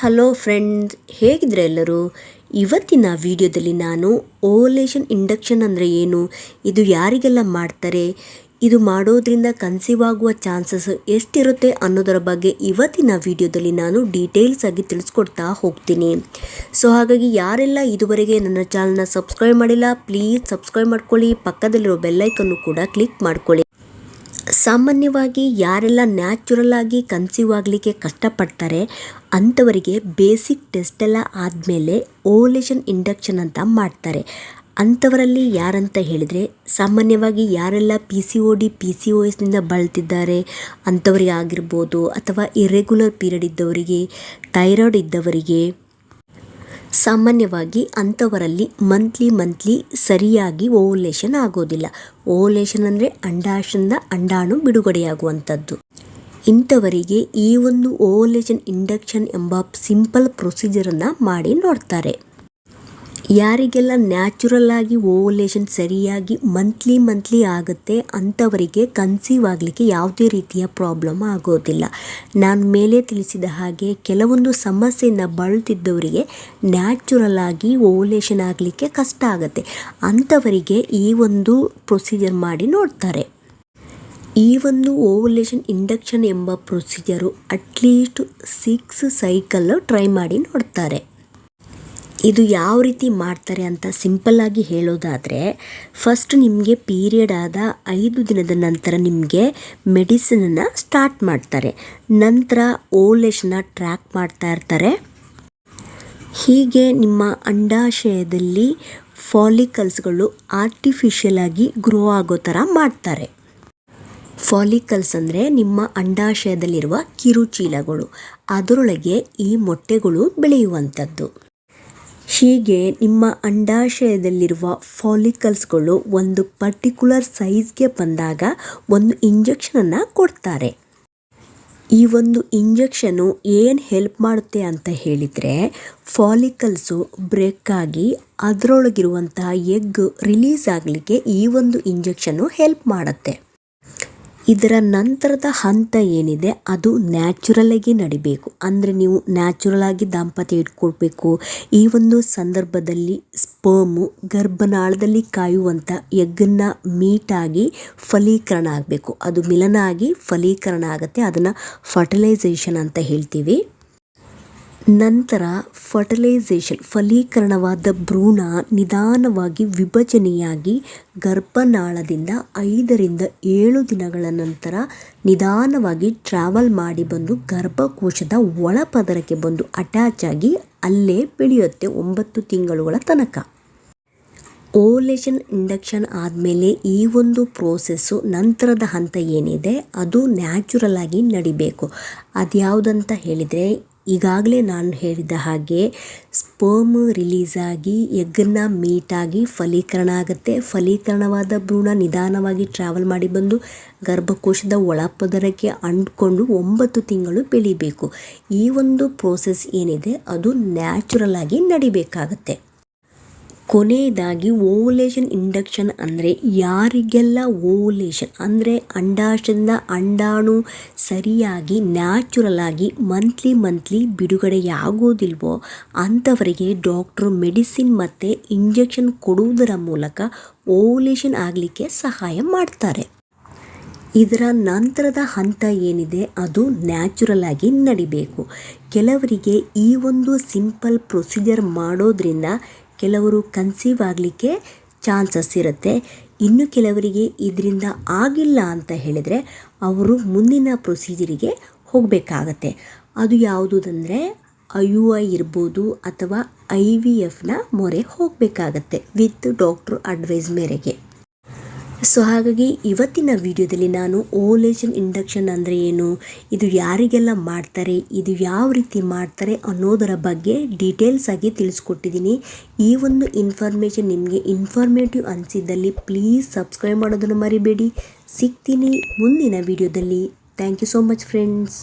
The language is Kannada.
ಹಲೋ ಫ್ರೆಂಡ್ಸ್ ಹೇಗಿದ್ರೆ ಎಲ್ಲರೂ? ಇವತ್ತಿನ ವಿಡಿಯೋದಲ್ಲಿ ನಾನು ಓವಲೇಷನ್ ಇಂಡಕ್ಷನ್ ಅಂದರೆ ಏನು? ಇದು ಯಾರಿಗೆಲ್ಲ ಮಾಡ್ತಾರೆ? ಇದು ಮಾಡೋದ್ರಿಂದ ಕನ್ಸೀವ್ ಆಗುವ ಚಾನ್ಸಸ್ ಎಷ್ಟಿರುತ್ತೆ ಅನ್ನೋದರ ಬಗ್ಗೆ ಇವತ್ತಿನ ವಿಡಿಯೋದಲ್ಲಿ ನಾನು ಡೀಟೇಲ್ಸ್ ಆಗಿ ತಿಳಿಸ್ಕೊಡ್ತಾ ಹೋಗ್ತೀನಿ. ಸೊ ಹಾಗಾಗಿ ಯಾರೆಲ್ಲ ಇದುವರೆಗೆ ನನ್ನ ಚಾನಲ್ನ ಸಬ್ಸ್ಕ್ರೈಬ್ ಮಾಡಿಲ್ಲ ಪ್ಲೀಸ್ ಸಬ್ಸ್ಕ್ರೈಬ್ ಮಾಡ್ಕೊಳ್ಳಿ. ಪಕ್ಕದಲ್ಲಿರೋ ಬೆಲ್ಲೈಕನ್ನು ಕೂಡ ಕ್ಲಿಕ್ ಮಾಡ್ಕೊಳ್ಳಿ. ಸಾಮಾನ್ಯವಾಗಿ ಯಾರೆಲ್ಲ ನ್ಯಾಚುರಲ್ ಆಗಿ ಕನ್ಸೀವ್ ಆಗಲಿಕ್ಕೆ ಕಷ್ಟಪಡ್ತಾರೆ, ಅಂಥವರಿಗೆ ಬೇಸಿಕ್ ಟೆಸ್ಟ್ ಎಲ್ಲ ಆದಮೇಲೆ ಓವಲೇಷನ್ ಇಂಡಕ್ಷನ್ ಅಂತ ಮಾಡ್ತಾರೆ. ಅಂಥವರಲ್ಲಿ ಯಾರಂತ ಹೇಳಿದರೆ, ಸಾಮಾನ್ಯವಾಗಿ ಯಾರೆಲ್ಲ P C O D P C O ಎಸ್ನಿಂದ ಬಳಲ್ತಿದ್ದಾರೆ, ಅಂಥವರಿಗೆ ಆಗಿರ್ಬೋದು, ಅಥವಾ ಇರೆಗ್ಯುಲರ್ ಪೀರಿಯಡ್ ಇದ್ದವರಿಗೆ ಥೈರಾಯ್ಡ್ ಇದ್ದವರಿಗೆ ಸಾಮಾನ್ಯವಾಗಿ ಅಂಥವರಲ್ಲಿ ಮಂತ್ಲಿ ಮಂತ್ಲಿ ಸರಿಯಾಗಿ ಓವುಲೇಷನ್ ಆಗೋದಿಲ್ಲ. ಓವುಲೇಷನ್ ಅಂದರೆ ಅಂಡಾಶನದ ಅಂಡಾಣು ಬಿಡುಗಡೆಯಾಗುವಂಥದ್ದು. ಇಂಥವರಿಗೆ ಈ ಒಂದು ಓವುಲೇಷನ್ ಇಂಡಕ್ಷನ್ ಎಂಬ ಸಿಂಪಲ್ ಪ್ರೊಸೀಜರನ್ನು ಮಾಡಿ ನೋಡ್ತಾರೆ. ಯಾರಿಗೆಲ್ಲ ನ್ಯಾಚುರಲ್ ಆಗಿ ಓವಲೇಷನ್ ಸರಿಯಾಗಿ ಮಂತ್ಲಿ ಮಂತ್ಲಿ ಆಗುತ್ತೆ ಅಂಥವರಿಗೆ ಕನ್ಸೀವ್ ಆಗಲಿಕ್ಕೆ ಯಾವುದೇ ರೀತಿಯ ಪ್ರಾಬ್ಲಮ್ ಆಗೋದಿಲ್ಲ. ನಾನು ಮೇಲೆ ತಿಳಿಸಿದ ಹಾಗೆ ಕೆಲವೊಂದು ಸಮಸ್ಯೆಯಿಂದ ಬಳಲ್ತಿದ್ದವರಿಗೆ ನ್ಯಾಚುರಲ್ ಆಗಿ ಓವಲೇಷನ್ ಆಗಲಿಕ್ಕೆ ಕಷ್ಟ ಆಗುತ್ತೆ. ಅಂಥವರಿಗೆ ಈ ಒಂದು ಪ್ರೊಸೀಜರ್ ಮಾಡಿ ನೋಡ್ತಾರೆ. ಈ ಒಂದು ಓವಲೇಷನ್ ಇಂಡಕ್ಷನ್ ಎಂಬ procedure at least six cycle try ಮಾಡಿ ನೋಡ್ತಾರೆ. ಇದು ಯಾವ ರೀತಿ ಮಾಡ್ತಾರೆ ಅಂತ ಸಿಂಪಲ್ಲಾಗಿ ಹೇಳೋದಾದರೆ ಫಸ್ಟ್ ನಿಮಗೆ ಪೀರಿಯಡ್ ಆದ ಐದು ದಿನದ ನಂತರ ನಿಮಗೆ ಮೆಡಿಸಿನನ್ನು ಸ್ಟಾರ್ಟ್ ಮಾಡ್ತಾರೆ. ನಂತರ ಓಲೇಶನ ಟ್ರ್ಯಾಕ್ ಮಾಡ್ತಾ ಇರ್ತಾರೆ. ಹೀಗೆ ನಿಮ್ಮ ಅಂಡಾಶಯದಲ್ಲಿ ಫಾಲಿಕಲ್ಸ್ಗಳು ಆರ್ಟಿಫಿಷಿಯಲ್ ಆಗಿ ಗ್ರೋ ಆಗೋ ಥರ ಮಾಡ್ತಾರೆ. ಫಾಲಿಕಲ್ಸ್ ಅಂದರೆ ನಿಮ್ಮ ಅಂಡಾಶಯದಲ್ಲಿರುವ ಕಿರುಚೀಲಗಳು. ಅದರೊಳಗೆ ಈ ಮೊಟ್ಟೆಗಳು ಬೆಳೆಯುವಂಥದ್ದು. ಹೀಗೆ ನಿಮ್ಮ ಅಂಡಾಶಯದಲ್ಲಿರುವ ಫಾಲಿಕಲ್ಸ್ಗಳು ಒಂದು ಪರ್ಟಿಕ್ಯುಲರ್ ಸೈಜ್ಗೆ ಬಂದಾಗ ಒಂದು ಇಂಜೆಕ್ಷನನ್ನು ಕೊಡ್ತಾರೆ. ಈ ಒಂದು ಇಂಜೆಕ್ಷನು ಏನು ಹೆಲ್ಪ್ ಮಾಡುತ್ತೆ ಅಂತ ಹೇಳಿದರೆ ಫಾಲಿಕಲ್ಸು ಬ್ರೇಕ್ ಆಗಿ ಅದರೊಳಗಿರುವಂತಹ ಎಗ್ ರಿಲೀಸ್ ಆಗಲಿಕ್ಕೆ ಈ ಒಂದು ಇಂಜೆಕ್ಷನು ಹೆಲ್ಪ್ ಮಾಡುತ್ತೆ. ಇದರ ನಂತರದ ಹಂತ ಏನಿದೆ, ಅದು ನ್ಯಾಚುರಲಾಗಿ ನಡಿಬೇಕು. ಅಂದರೆ ನೀವು ನ್ಯಾಚುರಲ್ ಆಗಿ ದಾಂಪತ್ಯ ಇಟ್ಕೊಳ್ಬೇಕು. ಈ ಒಂದು ಸಂದರ್ಭದಲ್ಲಿ ಸ್ಪರ್ಮು ಗರ್ಭನಾಳದಲ್ಲಿ ಕಾಯುವಂಥ ಎಗ್ಗನ್ನು ಮೀಟಾಗಿ ಫಲೀಕರಣ ಆಗಬೇಕು. ಅದು ಮಿಲನ ಆಗಿ ಫಲೀಕರಣ ಆಗುತ್ತೆ. ಅದನ್ನು ಫರ್ಟಿಲೈಸೇಷನ್ ಅಂತ ಹೇಳ್ತೀವಿ. ನಂತರ ಫರ್ಟಿಲೈಸೇಷನ್, ಫಲೀಕರಣವಾದ ಭ್ರೂಣ ನಿಧಾನವಾಗಿ ವಿಭಜನೆಯಾಗಿ ಗರ್ಭನಾಳದಿಂದ ಐದರಿಂದ ಏಳು ದಿನಗಳ ನಂತರ ನಿಧಾನವಾಗಿ ಟ್ರಾವೆಲ್ ಮಾಡಿ ಬಂದು ಗರ್ಭಕೋಶದ ಒಳಪದರಕ್ಕೆ ಬಂದು ಅಟ್ಯಾಚ್ ಆಗಿ ಅಲ್ಲೇ ಬೆಳೆಯುತ್ತೆ ಒಂಬತ್ತು ತಿಂಗಳುಗಳ ತನಕ. ಓಲೇಷನ್ ಇಂಡಕ್ಷನ್ ಆದಮೇಲೆ ಈ ಒಂದು ಪ್ರೋಸೆಸ್ಸು ನಂತರದ ಹಂತ ಏನಿದೆ, ಅದು ನ್ಯಾಚುರಲ್ ಆಗಿ ನಡಿಬೇಕು. ಅದ್ಯಾವುದಂತ ಹೇಳಿದರೆ ಈಗಾಗಲೇ ನಾನು ಹೇಳಿದ ಹಾಗೆ ಸ್ಪರ್ಮ್ ರಿಲೀಸ್ ಆಗಿ ಎಗ್ಗನ್ನು ಮೀಟಾಗಿ ಫಲೀಕರಣ ಆಗುತ್ತೆ. ಫಲೀಕರಣವಾದ ಭ್ರೂಣ ನಿಧಾನವಾಗಿ ಟ್ರಾವೆಲ್ ಮಾಡಿ ಬಂದು ಗರ್ಭಕೋಶದ ಒಳಪದರಕ್ಕೆ ಅಂಟ್ಕೊಂಡು ಒಂಬತ್ತು ತಿಂಗಳು ಬೆಳಿಬೇಕು. ಈ ಒಂದು ಪ್ರೋಸೆಸ್ ಏನಿದೆ, ಅದು ನ್ಯಾಚುರಲ್ ಆಗಿ ನಡಿಬೇಕಾಗತ್ತೆ. ಕೊನೆಯದಾಗಿ ಓವುಲೇಷನ್ ಇಂಡಕ್ಷನ್ ಅಂದರೆ ಯಾರಿಗೆಲ್ಲ ಓವುಲೇಷನ್ ಅಂದರೆ ಅಂಡಾಶಯದಿಂದ ಅಂಡಾಣು ಸರಿಯಾಗಿ ನ್ಯಾಚುರಲ್ ಆಗಿ ಮಂತ್ಲಿ ಮಂತ್ಲಿ ಬಿಡುಗಡೆಯಾಗೋದಿಲ್ವೋ ಅಂಥವರಿಗೆ ಡಾಕ್ಟ್ರು ಮೆಡಿಸಿನ್ ಮತ್ತು ಇಂಜೆಕ್ಷನ್ ಕೊಡುವುದರ ಮೂಲಕ ಓವುಲೇಷನ್ ಆಗಲಿಕ್ಕೆ ಸಹಾಯ ಮಾಡ್ತಾರೆ. ಇದರ ನಂತರದ ಹಂತ ಏನಿದೆ ಅದು ನ್ಯಾಚುರಲ್ ಆಗಿ ನಡಿಬೇಕು. ಕೆಲವರಿಗೆ ಈ ಒಂದು ಸಿಂಪಲ್ ಪ್ರೊಸೀಜರ್ ಮಾಡೋದ್ರಿಂದ ಕೆಲವರು ಕನ್ಸೀವ್ ಆಗಲಿಕ್ಕೆ ಚಾನ್ಸಸ್ ಇರುತ್ತೆ. ಇನ್ನು ಕೆಲವರಿಗೆ ಇದರಿಂದ ಆಗಿಲ್ಲ ಅಂತ ಹೇಳಿದರೆ ಅವರು ಮುಂದಿನ ಪ್ರೊಸೀಜರಿಗೆ ಹೋಗಬೇಕಾಗತ್ತೆ. ಅದು ಯಾವುದಂದರೆ ಯು ಐ ಇರ್ಬೋದು ಅಥವಾ ಐ ವಿ ಎಫ್ನ ಮೊರೆ ಹೋಗಬೇಕಾಗತ್ತೆ ವಿತ್ ಡಾಕ್ಟ್ರ್ ಅಡ್ವೈಸ್ ಮೇರೆಗೆ. ಸೊ ಹಾಗಾಗಿ ಇವತ್ತಿನ ವಿಡಿಯೋದಲ್ಲಿ ನಾನು ಓಲೇಜನ್ ಇಂಡಕ್ಷನ್ ಅಂದರೆ ಏನು, ಇದು ಯಾರಿಗೆಲ್ಲ ಮಾಡ್ತಾರೆ, ಇದು ಯಾವ ರೀತಿ ಮಾಡ್ತಾರೆ ಅನ್ನೋದರ ಬಗ್ಗೆ ಡೀಟೇಲ್ಸ್ ಆಗಿ ತಿಳಿಸ್ಕೊಟ್ಟಿದ್ದೀನಿ. ಈ ಒಂದು ಇನ್ಫಾರ್ಮೇಷನ್ ನಿಮಗೆ ಇನ್ಫಾರ್ಮೇಟಿವ್ ಅನಿಸಿದ್ದಲ್ಲಿ ಪ್ಲೀಸ್ ಸಬ್ಸ್ಕ್ರೈಬ್ ಮಾಡೋದನ್ನು ಮರಿಬೇಡಿ. ಸಿಗ್ತೀನಿ ಮುಂದಿನ ವಿಡಿಯೋದಲ್ಲಿ. Thank you so much friends